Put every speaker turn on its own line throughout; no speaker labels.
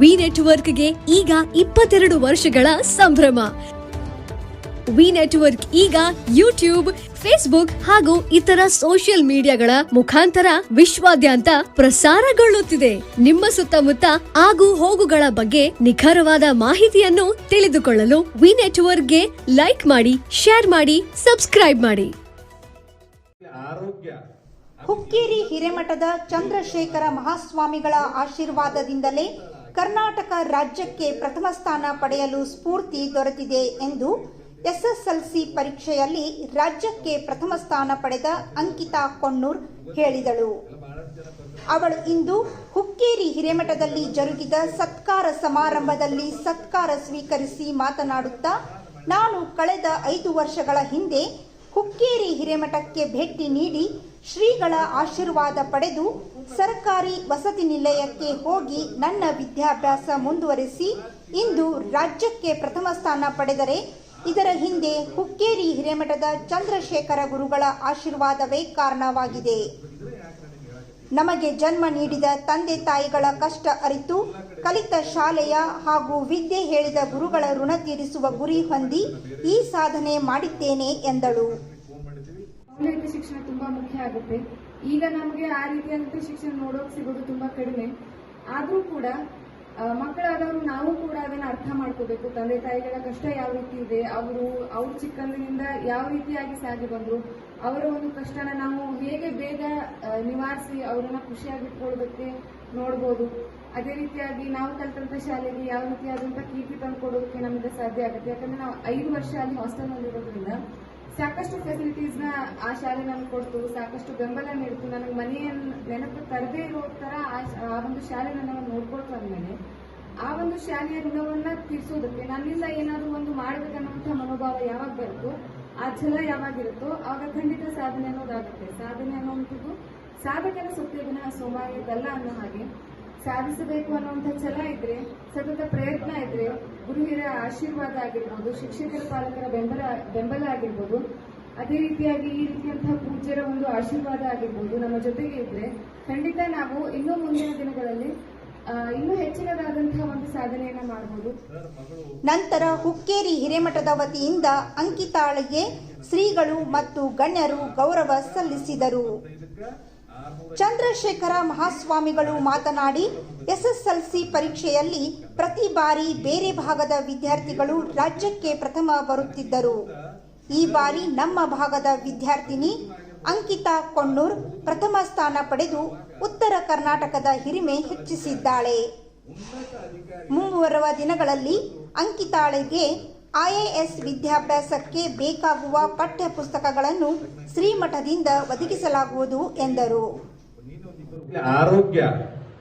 V ನೆಟ್ವರ್ಕ್ಗೆ ಈಗ ಇಪ್ಪತ್ತೆರಡು ವರ್ಷಗಳ ಸಂಭ್ರಮ. ವಿ ನೆಟ್ವರ್ಕ್ ಈಗ ಯೂಟ್ಯೂಬ್ ಫೇಸ್ಬುಕ್ ಹಾಗೂ ಇತರ ಸೋಷಿಯಲ್ ಮೀಡಿಯಾಗಳ ಮುಖಾಂತರ ವಿಶ್ವಾದ್ಯಂತ ಪ್ರಸಾರಗೊಳ್ಳುತ್ತಿದೆ. ನಿಮ್ಮ ಸುತ್ತಮುತ್ತ ಆಗು ಹೋಗುಗಳ ಬಗ್ಗೆ ನಿಖರವಾದ ಮಾಹಿತಿಯನ್ನು ತಿಳಿದುಕೊಳ್ಳಲು ವಿ ನೆಟ್ವರ್ಕ್ಗೆ ಲೈಕ್ ಮಾಡಿ ಶೇರ್ ಮಾಡಿ ಸಬ್ಸ್ಕ್ರೈಬ್ ಮಾಡಿ.
ಆರೋಗ್ಯ.
ಹುಕ್ಕೇರಿ ಹಿರೇಮಠದ ಚಂದ್ರಶೇಖರ ಮಹಾಸ್ವಾಮಿಗಳ ಆಶೀರ್ವಾದದಿಂದಲೇ ಕರ್ನಾಟಕ ರಾಜ್ಯಕ್ಕೆ ಪ್ರಥಮ ಸ್ಥಾನ ಪಡೆಯಲು ಸ್ಫೂರ್ತಿ ದೊರೆತಿದೆ ಎಂದು ಎಸ್ಎಸ್ಎಲ್ಸಿ ಪರೀಕ್ಷೆಯಲ್ಲಿ ರಾಜ್ಯಕ್ಕೆ ಪ್ರಥಮ ಸ್ಥಾನ ಪಡೆದ ಅಂಕಿತಾ ಕೊಣ್ಣೂರ್ ಹೇಳಿದಳು. ಅವಳು ಇಂದು ಹುಕ್ಕೇರಿ ಹಿರೇಮಠದಲ್ಲಿ ಜರುಗಿದ ಸತ್ಕಾರ ಸಮಾರಂಭದಲ್ಲಿ ಸತ್ಕಾರ ಸ್ವೀಕರಿಸಿ ಮಾತನಾಡುತ್ತಾ, ನಾನು ಕಳೆದ ಐದು ವರ್ಷಗಳ ಹಿಂದೆ ಹುಕ್ಕೇರಿ ಹಿರೇಮಠಕ್ಕೆ ಭೇಟಿ ನೀಡಿ ಶ್ರೀಗಳ ಆಶೀರ್ವಾದ ಪಡೆದು ಸರ್ಕಾರಿ ವಸತಿ ನಿಲಯಕ್ಕೆ ಹೋಗಿ ನನ್ನ ವಿದ್ಯಾಭ್ಯಾಸ ಮುಂದುವರಿಸಿ ಇಂದು ರಾಜ್ಯಕ್ಕೆ ಪ್ರಥಮ ಸ್ಥಾನ ಪಡೆದರೆ ಇದರ ಹಿಂದೆ ಹುಕ್ಕೇರಿ ಹಿರೇಮಠದ ಚಂದ್ರಶೇಖರ ಗುರುಗಳ ಆಶೀರ್ವಾದವೇ ಕಾರಣವಾಗಿದೆ. ನಮಗೆ ಜನ್ಮ ನೀಡಿದ ತಂದೆ ತಾಯಿಗಳ ಕಷ್ಟ ಅರಿತು ಕಲಿತ ಶಾಲೆಯ ಹಾಗೂ ವಿದ್ಯೆ ಹೇಳಿದ ಗುರುಗಳ ಋಣ ತೀರಿಸುವ ಗುರಿ ಹೊಂದಿ ಈ ಸಾಧನೆ ಮಾಡಿದ್ದೇನೆ ಎಂದಳು.
ಮೌಲ್ಯಯುತ ಶಿಕ್ಷಣ ತುಂಬಾ ಮುಖ್ಯ ಆಗುತ್ತೆ. ಈಗ ನಮಗೆ ಆ ರೀತಿಯಾದಂಥ ಶಿಕ್ಷಣ ನೋಡೋಕೆ ಸಿಗೋದು ತುಂಬಾ ಕಡಿಮೆ. ಆದರೂ ಕೂಡ ಮಕ್ಕಳಾದವರು ನಾವು ಕೂಡ ಅದನ್ನ ಅರ್ಥ ಮಾಡ್ಕೋಬೇಕು. ತಂದೆ ತಾಯಿಗಳ ಕಷ್ಟ ಯಾವ ರೀತಿ ಇದೆ, ಅವರು, ಅವ್ರ ಚಿಕ್ಕಂದಿನಿಂದ ಯಾವ ರೀತಿಯಾಗಿ ಸಾಗಿ ಬಂದ್ರು, ಅವರ ಒಂದು ಕಷ್ಟನ ನಾವು ಹೇಗೆ ಬೇಗ ನಿವಾರಿಸಿ ಅವರನ್ನ ಖುಷಿಯಾಗಿಟ್ಕೊಳ್ಳೋದಕ್ಕೆ ನೋಡ್ಬೋದು. ಅದೇ ರೀತಿಯಾಗಿ ನಾವು ಕಲ್ತಂತ ಶಾಲೆಗೆ ಯಾವ ರೀತಿಯಾದಂತ ಕೀರ್ತಿ ತಂದು ಕೊಡೋದಕ್ಕೆ ನಮಗೆ ಸಾಧ್ಯ ಆಗುತ್ತೆ. ಯಾಕಂದ್ರೆ ನಾವು ಐದು ವರ್ಷ ಅಲ್ಲಿ ಹಾಸ್ಟೆಲ್ ಇರೋದ್ರಿಂದ ಸಾಕಷ್ಟು ಫೆಸಿಲಿಟೀಸ್ನ ಆ ಶಾಲೆ ನಮ್ಗೆ ಕೊಡ್ತು, ಸಾಕಷ್ಟು ಬೆಂಬಲ ನೀಡ್ತು. ನನಗೆ ಮನೆಯನ್ನು ನೆನಪು ತರದೇ ಇರೋ ತರ ಆ ಒಂದು ಶಾಲೆ ನನ್ನ ನೋಡ್ಕೊಳ್ತಾ ಅಂದ್ಮೇಲೆ ಆ ಒಂದು ಶಾಲೆಯ ಋಣವನ್ನ ತೀರ್ಸೋದಕ್ಕೆ ನನ್ನಿಂದ ಏನಾದರೂ ಒಂದು ಮಾಡಬೇಕನ್ನುವಂಥ ಮನೋಭಾವ ಯಾವಾಗ ಬರುತ್ತೋ ಆ ಛಲ ಯಾವಾಗಿರುತ್ತೋ ಆವಾಗ ಖಂಡಿತ ಸಾಧನೆ ಅನ್ನೋದಾಗುತ್ತೆ. ಸಾಧನೆ ಅನ್ನುವಂಥದ್ದು ಸಾಧಕನ ಸತ್ಯವಿನ ಸೋಮಾರಿಯದಲ್ಲ ಅನ್ನೋ ಹಾಗೆ. ಸಾಧಿಸಬೇಕು ಅನ್ನುವಂಥ ಛಲ ಇದ್ರೆ, ಸತತ ಪ್ರಯತ್ನ ಇದ್ರೆ ಗುರು ಹಿರಿಯರ ಆಶೀರ್ವಾದ ಆಗಿರ್ಬೋದು, ಶಿಕ್ಷಕರ ಪಾಲಕರ ಬೆಂಬಲ ಬೆಂಬಲ ಆಗಿರ್ಬೋದು, ಅದೇ ರೀತಿಯಾಗಿ ಈ ರೀತಿಯಂತಹ ಪೂಜ್ಯರ ಒಂದು ಆಶೀರ್ವಾದ ಆಗಿರ್ಬೋದು ನಮ್ಮ ಜೊತೆಗೆ ಇದ್ರೆ, ಖಂಡಿತ ನಾವು ಇನ್ನೂ ಮುಂದಿನ ದಿನಗಳಲ್ಲಿ ಇನ್ನೂ ಹೆಚ್ಚಿನದಾದಂತಹ ಒಂದು ಸಾಧನೆಯನ್ನ ಮಾಡಬಹುದು
ನಂತರ ಹುಕ್ಕೇರಿ ಹಿರೇಮಠದ ವತಿಯಿಂದ ಅಂಕಿತಾಳಿಗೆ ಶ್ರೀಗಳು ಮತ್ತು ಗಣ್ಯರು ಗೌರವ ಸಲ್ಲಿಸಿದರು. ಚಂದ್ರಶೇಖರ ಮಹಾಸ್ವಾಮಿಗಳು ಮಾತನಾಡಿ, ಎಸ್ಎಸ್ಎಲ್ಸಿ ಪರೀಕ್ಷೆಯಲ್ಲಿ ಪ್ರತಿ ಬಾರಿ ಬೇರೆ ಭಾಗದ ವಿದ್ಯಾರ್ಥಿಗಳು ರಾಜ್ಯಕ್ಕೆ ಪ್ರಥಮ ಬರುತ್ತಿದ್ದರು. ಈ ಬಾರಿ ನಮ್ಮ ಭಾಗದ ವಿದ್ಯಾರ್ಥಿನಿ ಅಂಕಿತಾ ಕೊಣ್ಣೂರ್ ಪ್ರಥಮ ಸ್ಥಾನ ಪಡೆದು ಉತ್ತರ ಕರ್ನಾಟಕದ ಹಿರಿಮೆ ಹೆಚ್ಚಿಸಿದ್ದಾಳೆ. ಮುಂಬರುವ ದಿನಗಳಲ್ಲಿ ಅಂಕಿತಾಳಿಗೆ ಐಎಎಸ್ ವಿದ್ಯಾಭ್ಯಾಸಕ್ಕೆ ಬೇಕಾಗುವ ಪಠ್ಯ ಪುಸ್ತಕಗಳನ್ನು ಶ್ರೀಮಠದಿಂದ ಒದಗಿಸಲಾಗುವುದು ಎಂದರು.
ಆರೋಗ್ಯ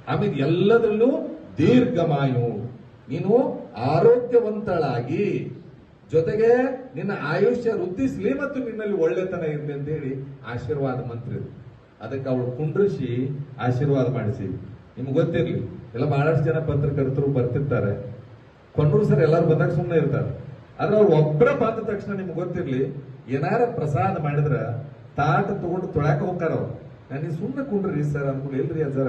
ಆಮೇಲೆ ಎಲ್ಲದರಲ್ಲೂ ದೀರ್ಘಮಾಯು. ನೀನು ಆರೋಗ್ಯವಂತಳಾಗಿ. ಜೊತೆಗೆ ನಿನ್ನ ಆಯುಷ್ಯ ವೃದ್ಧಿಸಲಿ ಮತ್ತು ನಿನ್ನಲ್ಲಿ ಒಳ್ಳೆತನ ಇರಲಿ ಅಂತ ಹೇಳಿ ಆಶೀರ್ವಾದ ಮಂತ್ರಿ ಅದಕ್ಕೆ ಅವಳು ಕುಂಡ್ರಿಸಿ ಆಶೀರ್ವಾದ ಮಾಡಿಸಿ. ನಿಮ್ಗೆ ಗೊತ್ತಿರಲಿ, ಎಲ್ಲ ಬಹಳಷ್ಟು ಜನ ಪತ್ರಕರ್ತರು ಬರ್ತಿರ್ತಾರೆ. ಕೊಂಡ್ರು ಸರ್ ಎಲ್ಲರೂ ಬಂದಾಗ ಸುಮ್ಮನೆ ಇರ್ತಾರೆ. ಆದ್ರೆ ಅವ್ರು ಒಬ್ಬರ ಬಂದ ತಕ್ಷಣ ನಿಮ್ಗೆ ಗೊತ್ತಿರ್ಲಿ, ಏನಾರ ಪ್ರಸಾದ ಮಾಡಿದ್ರ ತಾಟ ತಗೊಂಡು ತೊಳ್ಯಾಕ ಹೋಗ್ತಾರ ಅವ್ರು. ನನಗೆ ಸುಮ್ಮನೆ ಕುಂಡ್ರಿ ಸರ್ ಅಂದ್ಕೊಂಡು ಎಲ್ರಿ ಅಂದ್ರ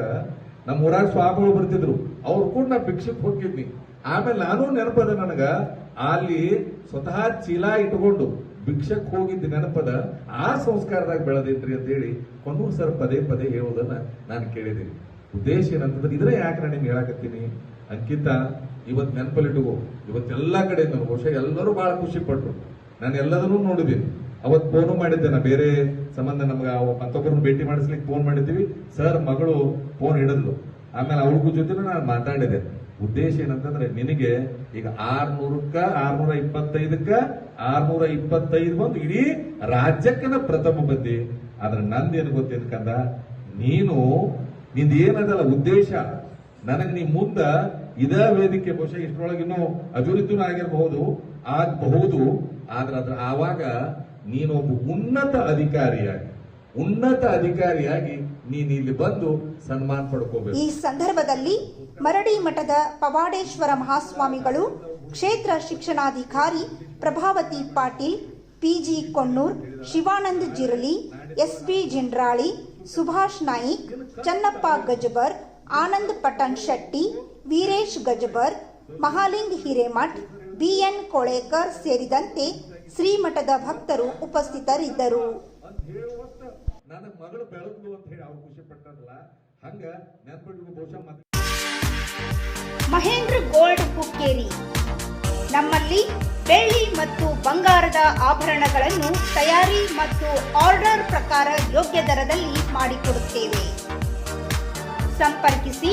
ನಮ್ಮ ಊರಾಗ ಸ್ವಾಮಿಗಳು ಬರ್ತಿದ್ರು. ಅವ್ರು ಕೂಡ ನಾ ಭಿಕ್ಷಕ್ ಹೋಗಿದ್ನಿ ಆಮೇಲೆ ನಾನು ನೆನಪದ ನನಗ, ಅಲ್ಲಿ ಸ್ವತಃ ಚೀಲ ಇಟ್ಕೊಂಡು ಭಿಕ್ಷಕ್ ಹೋಗಿದ್ದ ನೆನಪದ ಆ ಸಂಸ್ಕಾರದಾಗ ಬೆಳೆದಿದ್ರಿ ಅಂತ ಹೇಳಿ ಕೊನೂ ಸರ್ ಪದೇ ಪದೇ ಹೇಳೋದನ್ನ ನಾನು ಕೇಳಿದ್ದೀನಿ. ಉದ್ದೇಶ ಏನಂತಂದ್ರೆ ಇದ್ರೆ ಯಾಕೆ ನಾನು ನಿಮ್ಗೆ ಹೇಳಕತ್ತೀನಿ? ಅಂಕಿತ ಇವತ್ ನೆನಪಲ್ಲಿಟ್ಟುಕೋ. ಕಡೆ ನಾನು ಬಹುಶಃ ಎಲ್ಲರೂ ಬಹಳ ಖುಷಿ ಪಟ್ರು ನಾನು ಎಲ್ಲದನ್ನೂ ನೋಡಿದ್ದೀನಿ. ಅವತ್ ಫೋನು ಮಾಡಿದ್ದೆ ನಾ ಬೇರೆ ಸಂಬಂಧ ನಮ್ಗೆ ಮತ್ತೊಬ್ಬರನ್ನು ಭೇಟಿ ಮಾಡಿಸ್ಲಿಕ್ಕೆ ಫೋನ್ ಮಾಡಿದ್ದೀವಿ. ಸರ್, ಮಗಳು ಫೋನ್ ಹಿಡಿದ್ಲು. ಆಮೇಲೆ ಅವ್ರಿಗೂ ಜೊತೆ ನಾನು ಮಾತಾಡಿದೆ. ಉದ್ದೇಶ ಏನಂತಂದ್ರೆ ನಿನಗೆ ಈಗ ಆರ್ನೂರಕ್ಕ ಆರ್ನೂರ ಇಪ್ಪತ್ತೈದಕ್ಕ ಆರ್ನೂರ ಇಪ್ಪತ್ತೈದು ಬಂದು ಇಡೀ ರಾಜ್ಯಕ್ಕನ ಪ್ರಥಮ ಬಂದಿ. ಆದ್ರೆ ನಂದೇನು ಏನು ಕಂದ? ನೀನು ನಿಂದ ಏನದಲ್ಲ ಉದ್ದೇಶ. ನನಗೆ ನೀ ಮುಂದ ಇದ ವೇದಿಕೆ ಬಹುಶಃ ಇಷ್ಟರೊಳಗಿನ್ನೂ ಅಭಿವೃದ್ಧಿನೂ ಆಗಿರಬಹುದು. ಆಗಬಹುದು. ಆದ್ರೆ ಅದ್ರ ಆವಾಗ ನೀನೊಬ್ಬ ಉನ್ನತ ಅಧಿಕಾರಿಯಾಗಿ ಉನ್ನತ ಅಧಿಕಾರಿಯಾಗಿ ನೀನು ಇಲ್ಲಿ ಬಂದು ಸನ್ಮಾನ ಪಡ್ಕೋಬೇಕು.
ಈ ಸಂದರ್ಭದಲ್ಲಿ ಮರಡಿ ಮಠದ ಪವಾಡೇಶ್ವರ ಮಹಾಸ್ವಾಮಿಗಳು, ಕ್ಷೇತ್ರ ಶಿಕ್ಷಣಾಧಿಕಾರಿ Prabhavati Patil, PG Konnur, Shivanand Jirali SB Jindrali, Subhash Naik, Channappa Gajabar, Anand Patan Shetty Veeresh Gajabar, Mahaling Hiremath, BN Kolekar ಸೇರಿದಂತೆ ಶ್ರೀಮಠದ ಭಕ್ತರು ಉಪಸ್ಥಿತರಿದ್ದರು. ಮಹೇಂದ್ರ ಗೋಲ್ಡ್ ಹುಕ್ಕೇರಿ ನಮ್ಮಲ್ಲಿ ಬೆಳ್ಳಿ ಮತ್ತು ಬಂಗಾರದ ಆಭರಣಗಳನ್ನು ತಯಾರಿ ಮತ್ತು ಆರ್ಡರ್ ಪ್ರಕಾರ ಯೋಗ್ಯ ದರದಲ್ಲಿ ಮಾಡಿಕೊಡುತ್ತೇವೆ. ಸಂಪರ್ಕಿಸಿ